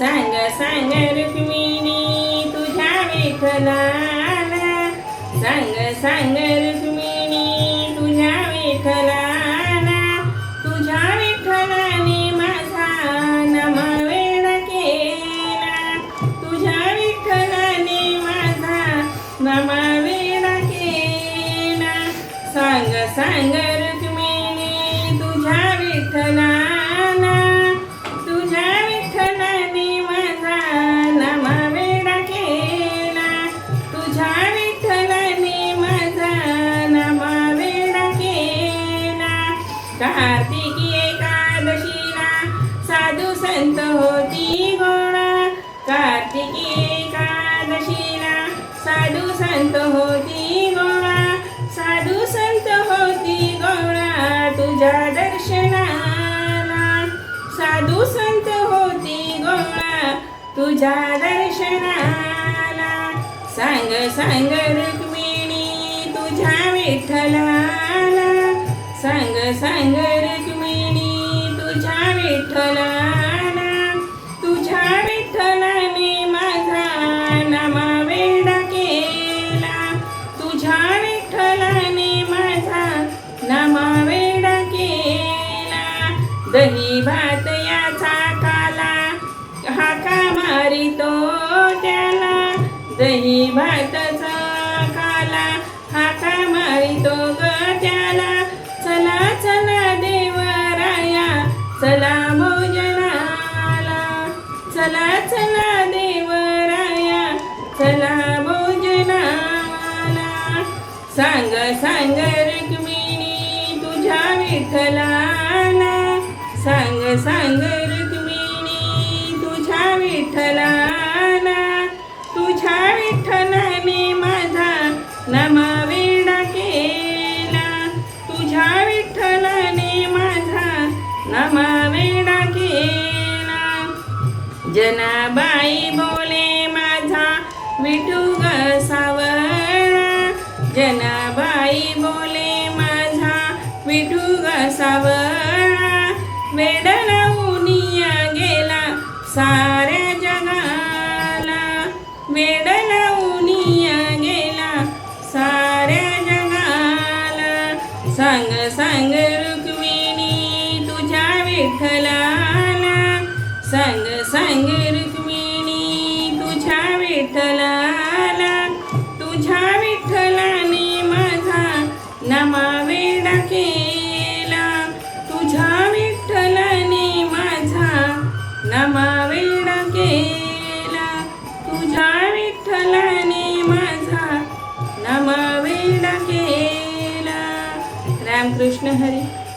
सांग सांग रुक्मिणी तुझ्या विठ्ठलाला. सांग सांग रुक्मिणी तुझ्या विठ्ठलाला. तुझ्या विठ्ठलाने माझा नमवेड केला. तुझ्या विठ्ठलाने माझा नमवेड केला. सांग सांग साधू संत होती गोळा. साधू संत होती गोळा तुझ्या दर्शनाला. साधू संत होती गोळा तुझ्या दर्शनाला. सांग सांग रुक्मिणी तुझ्या विठ्ठलाला. सांग सांग रुक्मिणी तुझ्या विठ्ठला तो त्याला दही भातचा काला हाका मारितो ग त्याला. चला चला देवराया चला भोजनाला. चला चला देवराया चला भोजनाला. सांग सांग रुक्मिणी तुझ्या विठ्ठलाला. सांग सांग नमवेडा केला जनाबाई बोले माझा विठू ग जनाबाई बोले माझा विठू ग सावळा उनिया गेला साऱ्या जगाला. वेड उनिया गेला साऱ्या जगाला. सांग सांग रुक विठ्ठलाला. सांग सांग रुक्मिणी तुझ्या विठ्ठलाला. तुझ्या विठ्ठलाने माझा नमावेडा केला. तुझ्या विठ्ठलाने माझा नमावेडा केला. तुझ्या विठ्ठलाने माझा नमावेडा केला. रामकृष्ण हरी.